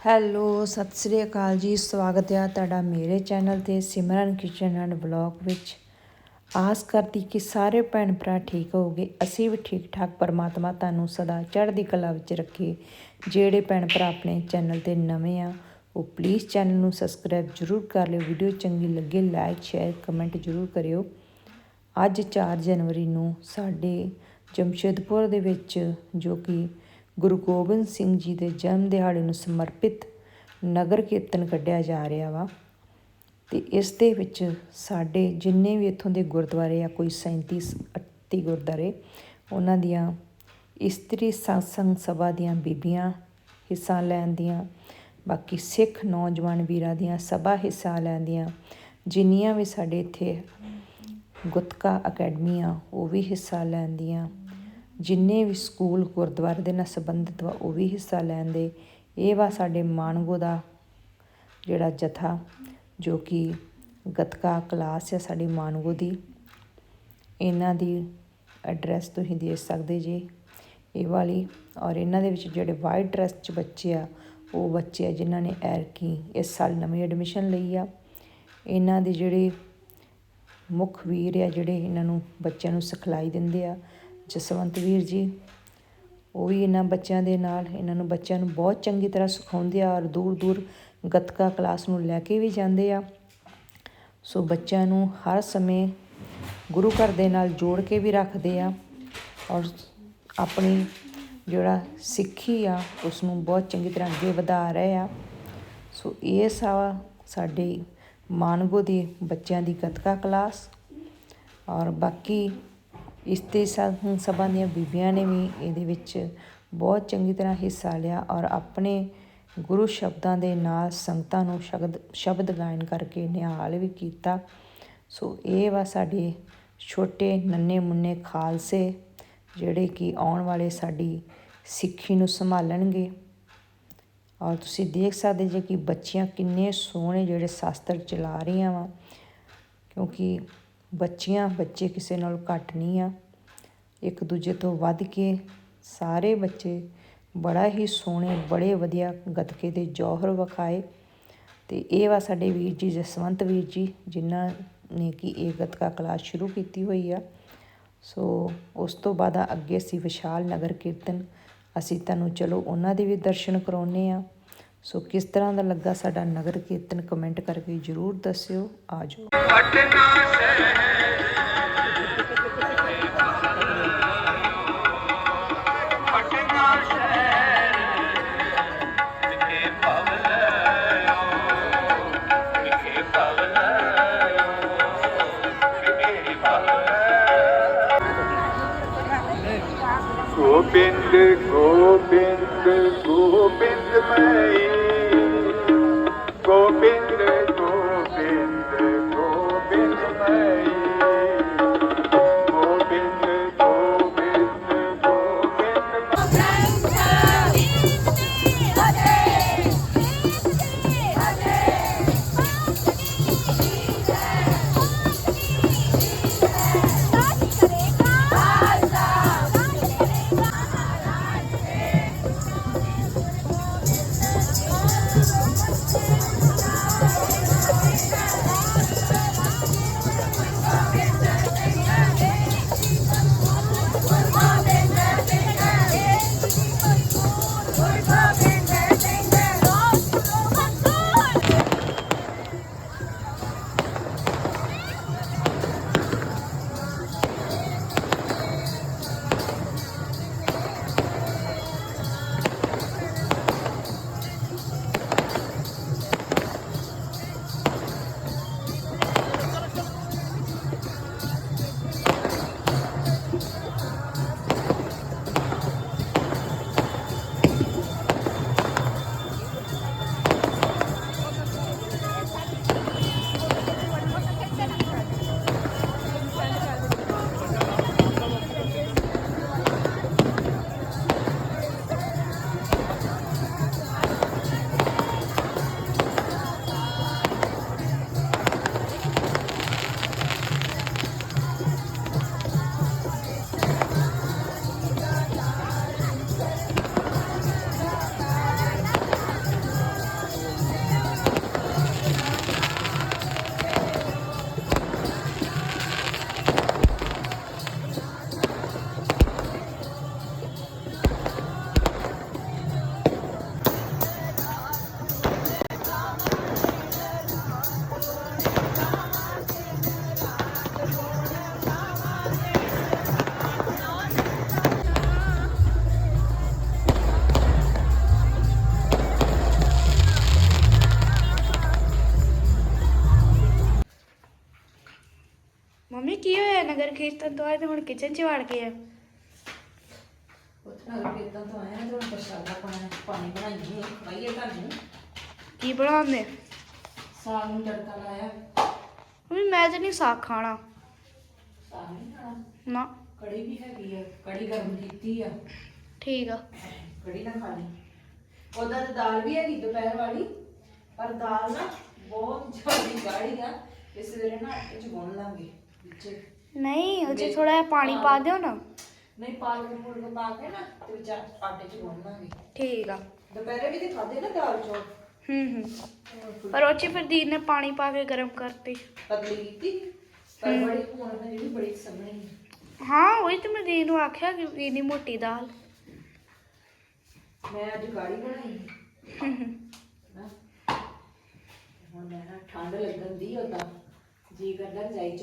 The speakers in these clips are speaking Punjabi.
ਹੈਲੋ, ਸਤਿ ਸ੍ਰੀ ਅਕਾਲ ਜੀ। ਸਵਾਗਤ ਹੈ ਤੁਹਾਡਾ ਮੇਰੇ ਚੈਨਲ ਤੇ ਸਿਮਰਨ ਕਿਚਨ ਐਂਡ ਬਲੌਗ ਵਿੱਚ। ਆਸ ਕਰਦੀ ਕਿ ਸਾਰੇ ਭੈਣ ਭਰਾ ਠੀਕ ਹੋਗੇ ਅਸੀਂ ਵੀ ਠੀਕ ਠਾਕ ਪਰਮਾਤਮਾ ਤੁਹਾਨੂੰ ਸਦਾ ਚੜ੍ਹਦੀ ਕਲਾ ਵਿੱਚ ਰੱਖੇ। ਜਿਹੜੇ ਭੈਣ ਭਰਾ ਆਪਣੇ ਚੈਨਲ ਤੇ ਨਵੇਂ ਆ, ਉਹ ਪਲੀਜ਼ ਚੈਨਲ ਨੂੰ ਸਬਸਕ੍ਰਾਈਬ ਜਰੂਰ ਕਰ ਲਿਓ। ਵੀਡੀਓ ਚੰਗੀ ਲੱਗੇ ਲਾਈਕ ਸ਼ੇਅਰ ਕਮੈਂਟ ਜਰੂਰ ਕਰਿਓ। ਅੱਜ 4 ਜਨਵਰੀ ਨੂੰ ਸਾਡੇ ਜਮਸ਼ੇਦਪੁਰ ਦੇ ਵਿੱਚ ਜੋ ਕਿ ਗੁਰੂ ਗੋਬਿੰਦ ਸਿੰਘ ਜੀ ਦੇ ਜਨਮ ਦਿਹਾੜੇ ਨੂੰ ਸਮਰਪਿਤ ਨਗਰ ਕੀਰਤਨ ਕੱਢਿਆ ਜਾ ਰਿਹਾ ਵਾ ਤੇ ਇਸ ਦੇ ਵਿੱਚ ਸਾਡੇ ਜਿੰਨੇ ਵੀ ਇੱਥੋਂ ਦੇ ਗੁਰਦੁਆਰੇ ਆ, ਕੋਈ 37 38 ਗੁਰਦੁਆਰੇ, ਉਹਨਾਂ ਦੀਆਂ ਇਸਤਰੀ satsang ਸਭਾ ਦੀਆਂ ਬੀਬੀਆਂ ਹਿੱਸਾ ਲੈਂਦੀਆਂ ਬਾਕੀ ਸਿੱਖ ਨੌਜਵਾਨ ਵੀਰਾਂ ਦੀਆਂ ਸਭਾ ਹਿੱਸਾ ਲੈਂਦੀਆਂ ਜਿੰਨੀਆਂ ਵੀ ਸਾਡੇ ਇੱਥੇ ਗੁਤਕਾ ਅਕੈਡਮੀਆਂ ਉਹ ਵੀ ਹਿੱਸਾ ਲੈਂਦੀਆਂ ਜਿੰਨੇ ਵੀ ਸਕੂਲ ਗੁਰਦੁਆਰੇ ਦੇ ਨਾਲ ਸੰਬੰਧਿਤ ਵਾ, ਉਹ ਵੀ ਹਿੱਸਾ ਲੈਂਦੇ ਇਹ ਵਾ ਸਾਡੇ ਮਾਨਗੋ ਦਾ ਜਿਹੜਾ ਜਥਾ, ਜੋ ਕਿ ਗਤਕਾ ਕਲਾਸ ਹੈ ਸਾਡੀ ਮਾਨਗੋ ਦੀ। ਇਹਨਾਂ ਦੀ ਐਡਰੈਸ ਤੁਸੀਂ ਦੇ ਸਕਦੇ ਜੀ ਇਹ ਵਾਲੀ। ਔਰ ਇਹਨਾਂ ਦੇ ਵਿੱਚ ਜਿਹੜੇ ਵਾਈਟ ਡਰੈਸ 'ਚ ਬੱਚੇ ਆ, ਉਹ ਬੱਚੇ ਆ ਜਿਨ੍ਹਾਂ ਨੇ ਐਰਕੀ ਇਸ ਸਾਲ ਨਵੀਂ ਐਡਮਿਸ਼ਨ ਲਈ ਆ। ਇਹਨਾਂ ਦੇ ਜਿਹੜੇ ਮੁੱਖ ਵੀਰ ਆ, ਜਿਹੜੇ ਇਹਨਾਂ ਨੂੰ ਬੱਚਿਆਂ ਨੂੰ ਸਿਖਲਾਈ ਦਿੰਦੇ ਆ ਜਸਵੰਤ ਵੀਰ ਜੀ, ਉਹ ਵੀ ਇਹਨਾਂ ਬੱਚਿਆਂ ਦੇ ਨਾਲ, ਇਹਨਾਂ ਨੂੰ ਬੱਚਿਆਂ ਨੂੰ ਬਹੁਤ ਚੰਗੀ ਤਰ੍ਹਾਂ ਸਿਖਾਉਂਦੇ ਆ ਔਰ ਦੂਰ ਦੂਰ ਗੱਤਕਾ ਕਲਾਸ ਨੂੰ ਲੈ ਕੇ ਵੀ ਜਾਂਦੇ ਆ। ਸੋ ਬੱਚਿਆਂ ਨੂੰ ਹਰ ਸਮੇਂ ਗੁਰੂ ਘਰ ਦੇ ਨਾਲ ਜੋੜ ਕੇ ਵੀ ਰੱਖਦੇ ਆ ਔਰ ਆਪਣੀ ਜਿਹੜਾ ਸਿੱਖੀ ਆ ਉਸ ਨੂੰ ਬਹੁਤ ਚੰਗੀ ਤਰ੍ਹਾਂ ਅੱਗੇ ਵਧਾ ਰਹੇ ਆ। ਸੋ ਇਹ ਸਾ, ਸਾਡੇ ਮਾਨਗੋ ਦੇ ਬੱਚਿਆਂ ਦੀ ਗੱਤਕਾ ਕਲਾਸ ਔਰ ਬਾਕੀ ਇਸ ਇਸਤੇ ਸਭਾ ਦੀਆਂ ਬੀਬੀਆਂ ਨੇ ਵੀ ਇਹਦੇ ਵਿੱਚ ਬਹੁਤ ਚੰਗੀ ਤਰ੍ਹਾਂ ਹਿੱਸਾ ਲਿਆ ਔਰ ਆਪਣੇ ਗੁਰੂ ਸ਼ਬਦਾਂ ਦੇ ਨਾਲ ਸੰਗਤਾਂ ਨੂੰ ਸ਼ਬਦ ਸ਼ਬਦ ਗਾਇਨ ਕਰਕੇ ਨਿਹਾਲ ਵੀ ਕੀਤਾ। ਸੋ ਇਹ ਵਾ ਸਾਡੇ ਛੋਟੇ ਨੰਨੇ ਮੁੰਨੇ ਖਾਲਸੇ ਜਿਹੜੇ ਕਿ ਆਉਣ ਵਾਲੇ ਸਾਡੀ ਸਿੱਖੀ ਨੂੰ ਸੰਭਾਲਣਗੇ। ਔਰ ਤੁਸੀਂ ਦੇਖ ਸਕਦੇ ਜੇ ਕਿ ਬੱਚੀਆਂ ਕਿੰਨੇ ਸੋਹਣੇ ਜਿਹੜੇ ਸ਼ਾਸਤਰ ਚਲਾ ਰਹੀਆਂ ਵਾ, ਕਿਉਂਕਿ ਬੱਚੀਆਂ, ਬੱਚੇ ਕਿਸੇ ਨਾਲ ਘੱਟ ਨਹੀਂ ਆ। ਇੱਕ ਦੂਜੇ ਤੋਂ ਵੱਧ ਕੇ ਸਾਰੇ ਬੱਚੇ ਬੜਾ ਹੀ ਸੋਹਣੇ, ਬੜੇ ਵਧੀਆ ਗੱਤਕੇ ਦੇ ਜੌਹਰ ਵਿਖਾਏ। ਤੇ ਇਹ ਵਾ ਸਾਡੇ ਵੀਰ ਜੀ ਜਸਵੰਤ ਵੀਰ ਜੀ, ਜਿਨ੍ਹਾਂ ਨੇ ਕਿ ਇਹ ਗੱਤਕਾ ਕਲਾਸ ਸ਼ੁਰੂ ਕੀਤੀ ਹੋਈ ਆ। ਸੋ ਉਸ ਤੋਂ ਬਾਅਦ ਅੱਗੇ ਅਸੀਂ ਵਿਸ਼ਾਲ ਨਗਰ ਕੀਰਤਨ, ਅਸੀਂ ਤੁਹਾਨੂੰ ਚਲੋ ਉਹਨਾਂ ਦੇ ਵੀ ਦਰਸ਼ਨ ਕਰਾਉਨੇ ਆ। ਸੋ ਕਿਸ ਤਰ੍ਹਾਂ ਦਾ ਲੱਗਾ ਸਾਡਾ ਨਗਰ ਕੀਰਤਨ, ਕਮੈਂਟ ਕਰਕੇ ਜਰੂਰ ਦੱਸਿਓ ਆਜੋ ਗੋਬਿੰਦ ਗੋਬਿੰਦ ਗੋਬਿੰਦ ਮਈ। ਗੋਬਿੰਦ ਨਗਰ ਕੀਰਤਨ ਤੋਂ ਆਏ ਤੇ ਹੁਣ ਕਿਚਨ 'ਚ ਵੜ ਗਏ ਆ। ਉੱਥੇ ਨਾਲ ਕਿਦਾਂ ਤੋਂ ਆਇਆ ਤੇ ਹੁਣ ਪ੍ਰਸ਼ਾਦਾ ਪਾਣੀ ਪਾਣੀ ਬਣਾਈਏ ਖਾਈਏ ਘਰ ਨੂੰ। ਕੀ ਬਣਾਉਂਦੇ? ਸਾਗ ਨੂੰ ਤੜਕਾ ਲਾਇਆ। ਮੰਮੀ ਮੈਂ ਤੇ ਨਹੀਂ ਸਾਗ ਖਾਣਾ। ਸਾਗ ਨਹੀਂ ਖਾਣਾ? ਨਾ। ਕੜੀ ਵੀ ਹੈਗੀ ਆ ਕੜੀ ਗਰਮ ਕੀਤੀ ਆ। ਠੀਕ ਆ। ਕੜੀ ਨਾ ਖਾ ਲਈ ਉਹਦਾ ਤੇ ਦਾਲ ਵੀ ਹੈਗੀ ਦੁਪਹਿਰ ਵਾਲੀ ਪਰ ਦਾਲ ਨਾ ਬਹੁਤ ਜ਼ਿਆਦਾ ਗਾੜੀ ਆ ਇਸ ਵੇਲੇ ਨਾ ਆਟੇ ਚ ਗੁੰਨ ਲਾਂਗੇ ਵਿੱਚ। ਨਹੀਂ ਉਹ 'ਚ ਥੋੜਾ ਜਿਹਾ ਪਾਣੀ ਪਾ ਦਿਓ ਨਾ। ਨਹੀਂ ਪਾਲਕ ਪੂਲਕ ਪਾ ਕੇ ਨਾ ਤੇ ਵਿੱਚ ਆਟੇ ਚ ਗੁੰਨ ਲਾਂਗੇ। ਠੀਕ ਆ। ਦੁਪਹਿਰੇ ਵੀ ਤੇ ਖਾਦੇ ਨਾ ਦਾਲ ਚੌਲ। ਹੂੰ ਹੂੰ। ਪਰ ਉਹ 'ਚ ਫਿਰ ਨੇ ਪਾਣੀ ਪਾ ਕੇ ਗਰਮ ਕਰਤੀ। ਪਤਲੀ ਕੀਤੀ ਪਰ ਬੜੀ ਹੁਣ ਮੈਂ ਜਿਹੜੀ ਬੜੀ ਸੰਭਣੀ ਹਾਂ ਉਹੀ ਤੇ ਮੈਂ ਦੀਦੀ ਨੂੰ ਆਖਿਆ ਕਿ ਇੰਨੀ ਮੋਟੀ ਦਾਲ। ਮੈਂ ਅੱਜ ਗਾੜੀ ਬਣਾਈ। ਹੂੰ ਹੂੰ। ਨਾ। ਹੁਣ ਮੈਂ ਨਾ ਠੰਡ ਲੱਗਣ ਦੀ ਉਹਦਾ ਜੀ ਕਰਦਾ ਰਜਾਈ ਚ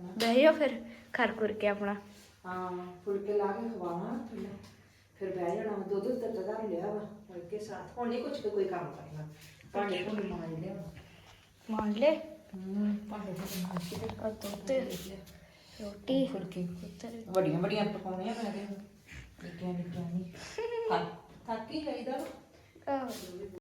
ਬਹਿ ਜੀ ਫਿਰ ਖਰ ਖੁਰ ਕੇ ਆਪਣਾ। ਹਾਂ ਫੁਲਕੇ ਲਾ ਕੇ ਖਵਾਵਾਂ ਥੱਲੇ ਫਿਰ ਬਹਿ ਜਾਣਾ ਮੈਂ ਦੁੱਧ ਤੇ ਤਦਾ ਲਿਆ ਵਾ ਫੁਲਕੇ ਸਾਥ। ਹੁਣ ਨਹੀਂ ਕੁਝ ਕੋਈ ਕੰਮ ਕਰਨਾ। ਭਾਂਡੇ ਤੋਂ ਮਾਰ ਲਿਆ ਮੰਨ ਲੈ ਹੂੰ ਭਾਂਡੇ ਤੋਂ ਮਾਰ ਕੇ ਤੇ ਆ ਦੁੱਧ ਰੋਟੀ ਫੁਲਕੇ ਉੱਤਰ ਵੱਡੀਆਂ ਵੱਡੀਆਂ ਪਕਾਉਣੀਆਂ ਮੈਂ ਤੇ। ਨਿੱਕੀਆਂ ਨਿੱਕੀਆਂ ਨਹੀਂ ਥੱਕ ਥੱਕ ਹੀ ਜਾਈਦਾ ਵਾ। ਆਹ।